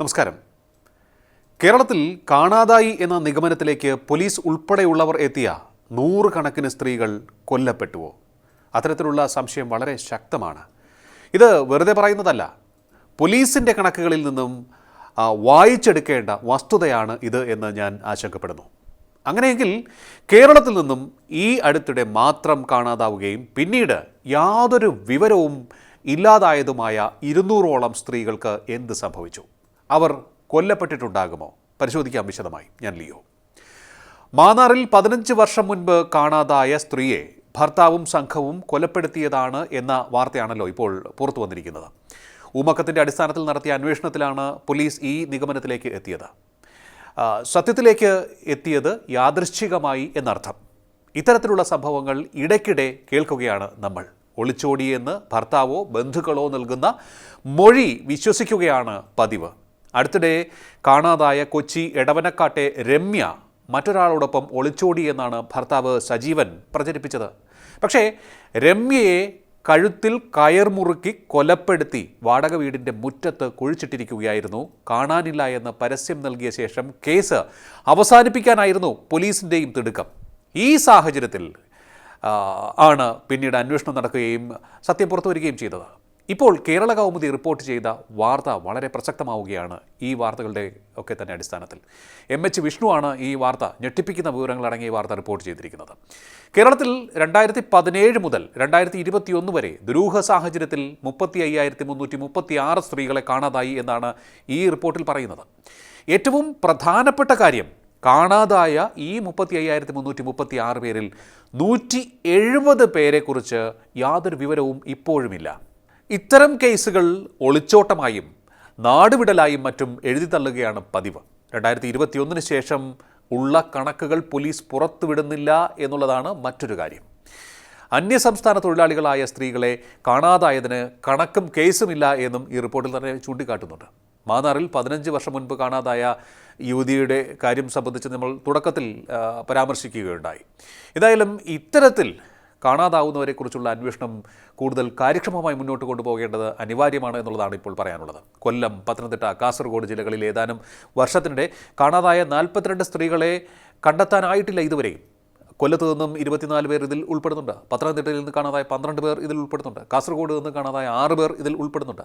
നമസ്കാരം. കേരളത്തിൽ കാണാതായി എന്ന നിഗമനത്തിലേക്ക് പോലീസ് ഉൾപ്പെടെയുള്ളവർ എത്തിയ നൂറുകണക്കിന് സ്ത്രീകൾ കൊല്ലപ്പെട്ടുവോ? അത്തരത്തിലുള്ള സംശയം വളരെ ശക്തമാണ്. ഇത് വെറുതെ പറയുന്നതല്ല. പോലീസിന്റെ കണക്കുകളിൽ നിന്നും വായിച്ചെടുക്കേണ്ട വസ്തുതയാണ് ഇത് എന്ന് ഞാൻ ആശങ്കപ്പെടുന്നു. അങ്ങനെയെങ്കിൽ കേരളത്തിൽ നിന്നും ഈ അടുത്തിടെ മാത്രം കാണാതാവുകയും പിന്നീട് യാതൊരു വിവരവും ഇല്ലാതായതുമായ ഇരുന്നൂറോളം സ്ത്രീകൾക്ക് എന്ത് സംഭവിച്ചു? അവർ കൊല്ലപ്പെട്ടിട്ടുണ്ടാകുമോ? പരിശോധിക്കാം വിശദമായി. ഞാൻ ലിയോ. മാന്നാറിൽ പതിനഞ്ച് വർഷം മുൻപ് കാണാതായ സ്ത്രീയെ ഭർത്താവും സംഘവും കൊലപ്പെടുത്തിയതാണ് എന്ന വാർത്തയാണല്ലോ ഇപ്പോൾ പുറത്തു വന്നിരിക്കുന്നത്. ഊമക്കത്തിന്റെ അടിസ്ഥാനത്തിൽ നടത്തിയ അന്വേഷണത്തിലാണ് പോലീസ് ഈ നിഗമനത്തിലേക്ക് എത്തിയത്. സത്യത്തിലേക്ക് എത്തിയത് യാദൃശ്ചികമായി എന്നർത്ഥം. ഇത്തരത്തിലുള്ള സംഭവങ്ങൾ ഇടയ്ക്കിടെ കേൾക്കുകയാണ് നമ്മൾ. ഒളിച്ചോടിയെന്ന് ഭർത്താവോ ബന്ധുക്കളോ നൽകുന്ന മൊഴി വിശ്വസിക്കുകയാണ് പതിവ്. അടുത്തിടെ കാണാതായ കൊച്ചി എടവനക്കാട്ടെ രമ്യ മറ്റൊരാളോടൊപ്പം ഒളിച്ചോടി എന്നാണ് ഭർത്താവ് സജീവൻ പ്രചരിപ്പിച്ചത്. പക്ഷേ രമ്യയെ കഴുത്തിൽ കയർ മുറുക്കി കൊലപ്പെടുത്തി വാടക വീടിന്റെ മുറ്റത്ത് കുഴിച്ചിട്ടിരിക്കുകയായിരുന്നു. കാണാനില്ല എന്ന് പരസ്യം നൽകിയ ശേഷം കേസ് അവസാനിപ്പിക്കാനായിരുന്നു പോലീസിന്റെയും തിടുക്കം. ഈ സാഹചര്യത്തിൽ ആണ് പിന്നീട് അന്വേഷണം നടക്കുകയും സത്യം പുറത്തു വരികയും ചെയ്തത്. ഇപ്പോൾ കേരള കൗമുദി റിപ്പോർട്ട് ചെയ്ത വാർത്ത വളരെ പ്രസക്തമാവുകയാണ് ഈ വാർത്തകളുടെ ഒക്കെ തന്നെ അടിസ്ഥാനത്തിൽ. എം എച്ച് വിഷ്ണുവാണ് ഈ വാർത്ത ഞെട്ടിപ്പിക്കുന്ന വിവരങ്ങൾ അടങ്ങിയ വാർത്ത റിപ്പോർട്ട് ചെയ്തിരിക്കുന്നത്. കേരളത്തിൽ രണ്ടായിരത്തി പതിനേഴ് മുതൽ രണ്ടായിരത്തി ഇരുപത്തിയൊന്ന് വരെ ദുരൂഹ സാഹചര്യത്തിൽ മുപ്പത്തി അയ്യായിരത്തി മുന്നൂറ്റി മുപ്പത്തി ആറ് സ്ത്രീകളെ കാണാതായി എന്നാണ് ഈ റിപ്പോർട്ടിൽ പറയുന്നത്. ഏറ്റവും പ്രധാനപ്പെട്ട കാര്യം കാണാതായ ഈ മുപ്പത്തി അയ്യായിരത്തി മുന്നൂറ്റി മുപ്പത്തി ആറ് പേരിൽ നൂറ്റി എഴുപത് പേരെക്കുറിച്ച് യാതൊരു വിവരവും ഇപ്പോഴുമില്ല. ഇത്തരം കേസുകൾ ഒളിച്ചോട്ടമായും നാടുവിടലായും മറ്റും എഴുതി തള്ളുകയാണ് പതിവ്. രണ്ടായിരത്തി ഇരുപത്തിയൊന്നിന് ശേഷം ഉള്ള കണക്കുകൾ പോലീസ് പുറത്തുവിടുന്നില്ല എന്നുള്ളതാണ് മറ്റൊരു കാര്യം. അന്യസംസ്ഥാന തൊഴിലാളികളായ സ്ത്രീകളെ കാണാതായതിന് കണക്കും കേസുമില്ല എന്നും ഈ റിപ്പോർട്ടിൽ തന്നെ ചൂണ്ടിക്കാട്ടുന്നുണ്ട്. മാന്നാറിൽ പതിനഞ്ച് വർഷം മുൻപ് കാണാതായ യുവതിയുടെ കാര്യം സംബന്ധിച്ച് നമ്മൾ തുടക്കത്തിൽ പരാമർശിക്കുകയുണ്ടായി. ഏതായാലും ഇത്തരത്തിൽ കാണാതാവുന്നവരെക്കുറിച്ചുള്ള അന്വേഷണം കൂടുതൽ കാര്യക്ഷമമായി മുന്നോട്ട് കൊണ്ടുപോകേണ്ടത് അനിവാര്യമാണ് എന്നുള്ളതാണ് ഇപ്പോൾ പറയാനുള്ളത്. കൊല്ലം പത്തനംതിട്ട കാസർഗോഡ് ജില്ലകളിൽ ഏതാനും വർഷത്തിനിടെ കാണാതായ നാൽപ്പത്തിരണ്ട് സ്ത്രീകളെ കണ്ടെത്താനായിട്ടില്ല ഇതുവരെയും കൊല്ലത്ത് നിന്നും ഇരുപത്തിനാല് പേർ ഇതിൽ ഉൾപ്പെടുന്നുണ്ട്. പത്തനംതിട്ടയിൽ നിന്ന് കാണാതായ പന്ത്രണ്ട് പേർ ഇതിൽ ഉൾപ്പെടുന്നുണ്ട്. കാസർഗോഡ് നിന്ന് കാണാതായ ആറ് പേർ ഇതിൽ ഉൾപ്പെടുന്നുണ്ട്.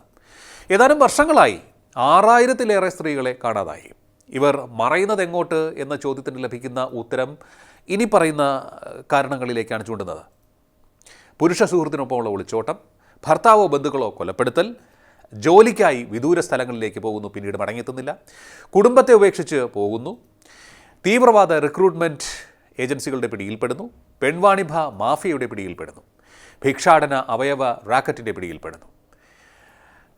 ഏതാനും വർഷങ്ങളായി ആറായിരത്തിലേറെ സ്ത്രീകളെ കാണാതായി. ഇവർ മറയുന്നത് എങ്ങോട്ട് എന്ന ചോദ്യത്തിന് ലഭിക്കുന്ന ഉത്തരം ഇനി പറയുന്ന കാരണങ്ങളിലേക്കാണ് ചൂണ്ടുന്നത്. പുരുഷ സുഹൃത്തിനൊപ്പമുള്ള ഒളിച്ചോട്ടം ഭർത്താവോ ബന്ധുക്കളോ കൊലപ്പെടുത്തൽ ജോലിക്കായി വിദൂര സ്ഥലങ്ങളിലേക്ക് പോകുന്നു പിന്നീട് മടങ്ങിയെത്തുന്നില്ല കുടുംബത്തെ ഉപേക്ഷിച്ച് പോകുന്നു തീവ്രവാദ റിക്രൂട്ട്മെന്റ് ഏജൻസികളുടെ പിടിയിൽപ്പെടുന്നു പെൺവാണിഭ മാഫിയയുടെ പിടിയിൽപ്പെടുന്നു ഭിക്ഷാടന അവയവ റാക്കറ്റിന്റെ പിടിയിൽപ്പെടുന്നു.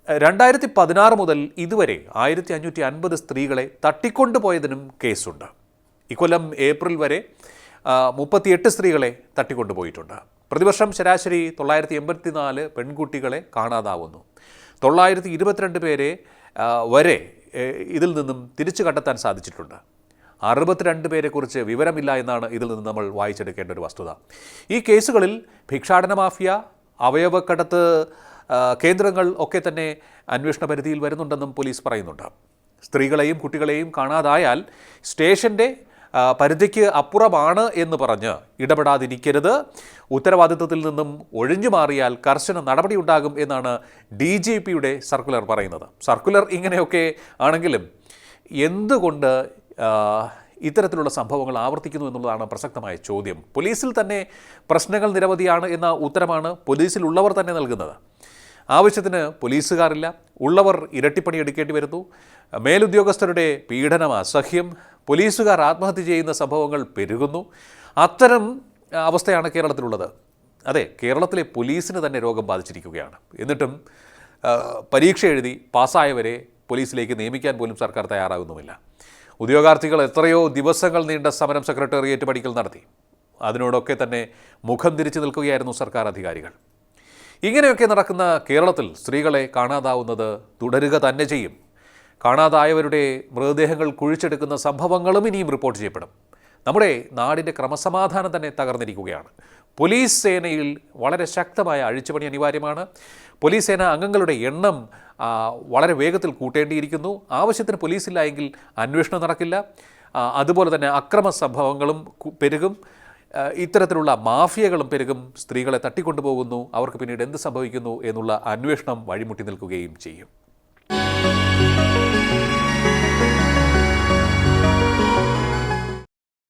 രണ്ടായിരത്തി പതിനാറ് മുതൽ ഇതുവരെ ആയിരത്തി അഞ്ഞൂറ്റി അൻപത് സ്ത്രീകളെ തട്ടിക്കൊണ്ടുപോയതിനും കേസുണ്ട്. ഇക്കൊല്ലം ഏപ്രിൽ വരെ മുപ്പത്തിയെട്ട് സ്ത്രീകളെ തട്ടിക്കൊണ്ടുപോയിട്ടുണ്ട്. പ്രതിവർഷം ശരാശരി തൊള്ളായിരത്തി എൺപത്തിനാല് പെൺകുട്ടികളെ കാണാതാവുന്നു. തൊള്ളായിരത്തി ഇരുപത്തിരണ്ട് പേരെ വരെ ഇതിൽ നിന്നും തിരിച്ചു കണ്ടെത്താൻ സാധിച്ചിട്ടുണ്ട്. അറുപത്തിരണ്ട് പേരെക്കുറിച്ച് വിവരമില്ല എന്നാണ് ഇതിൽ നിന്ന് നമ്മൾ വായിച്ചെടുക്കേണ്ട ഒരു വസ്തുത. ഈ കേസുകളിൽ ഭിക്ഷാടന മാഫിയ അവയവക്കടത്ത് കേന്ദ്രങ്ങൾ ഒക്കെ തന്നെ അന്വേഷണ പരിധിയിൽ വരുന്നുണ്ടെന്നും പോലീസ് പറയുന്നുണ്ട്. സ്ത്രീകളെയും കുട്ടികളെയും കാണാതായാൽ സ്റ്റേഷന്റെ പരിധിക്ക് അപ്പുറമാണ് എന്ന് പറഞ്ഞ് ഇടപെടാതിരിക്കരുത്. ഉത്തരവാദിത്വത്തിൽ നിന്നും ഒഴിഞ്ഞു മാറിയാൽ കർശന നടപടിയുണ്ടാകും എന്നാണ് ഡി ജി പിയുടെ സർക്കുലർ പറയുന്നത്. സർക്കുലർ ഇങ്ങനെയൊക്കെ ആണെങ്കിലും എന്തുകൊണ്ട് ഇത്തരത്തിലുള്ള സംഭവങ്ങൾ ആവർത്തിക്കുന്നു എന്നുള്ളതാണ് പ്രസക്തമായ ചോദ്യം. പോലീസിൽ തന്നെ പ്രശ്നങ്ങൾ നിരവധിയാണ് എന്ന ഉത്തരമാണ് പോലീസിലുള്ളവർ തന്നെ നൽകുന്നത്. ആവശ്യത്തിന് പോലീസുകാരില്ല. ഉള്ളവർ ഇരട്ടിപ്പണി എടുക്കേണ്ടി വരുന്നു. മേലുദ്യോഗസ്ഥരുടെ പീഡനം അസഹ്യം. പോലീസുകാർ ആത്മഹത്യ ചെയ്യുന്ന സംഭവങ്ങൾ പെരുകുന്നു. അത്തരം അവസ്ഥയാണ് കേരളത്തിലുള്ളത്. അതെ കേരളത്തിലെ പോലീസിന് തന്നെ രോഗം ബാധിച്ചിരിക്കുകയാണ്. എന്നിട്ടും പരീക്ഷ എഴുതി പാസ്സായവരെ പോലീസിലേക്ക് നിയമിക്കാൻ പോലും സർക്കാർ തയ്യാറാകുന്നുമില്ല. ഉദ്യോഗാർത്ഥികൾ എത്രയോ ദിവസങ്ങൾ നീണ്ട സമരം സെക്രട്ടേറിയറ്റ് പടിക്കൽ നടത്തി. അതിനോടൊക്കെ തന്നെ മുഖം തിരിച്ചു നിൽക്കുകയായിരുന്നു സർക്കാർ അധികാരികൾ. ഇങ്ങനെയൊക്കെ നടക്കുന്ന കേരളത്തിൽ സ്ത്രീകളെ കാണാതാവുന്നത് തുടരുക തന്നെ ചെയ്യും. കാണാതായവരുടെ മൃതദേഹങ്ങൾ കുഴിച്ചെടുക്കുന്ന സംഭവങ്ങളും ഇനിയും റിപ്പോർട്ട് ചെയ്യപ്പെടും. നമ്മുടെ നാടിന്റെ ക്രമസമാധാനം തന്നെ തകർന്നിരിക്കുകയാണ്. പോലീസ് സേനയിൽ വളരെ ശക്തമായ അഴിച്ചുപണി അനിവാര്യമാണ്. പോലീസ് സേന അംഗങ്ങളുടെ എണ്ണം വളരെ വേഗത്തിൽ കൂട്ടേണ്ടിയിരിക്കുന്നു. ആവശ്യത്തിന് പോലീസ് എങ്കിൽ അന്വേഷണം നടക്കില്ല. അതുപോലെ തന്നെ അക്രമ സംഭവങ്ങളും പെരുകും. ഇത്തരത്തിലുള്ള മാഫിയകളും പെരുകും. സ്ത്രീകളെ തട്ടിക്കൊണ്ടുപോകുന്നു. അവർക്ക് പിന്നീട് എന്ത് സംഭവിക്കുന്നു എന്നുള്ള അന്വേഷണം വഴിമുട്ടി നിൽക്കുകയും ചെയ്യും.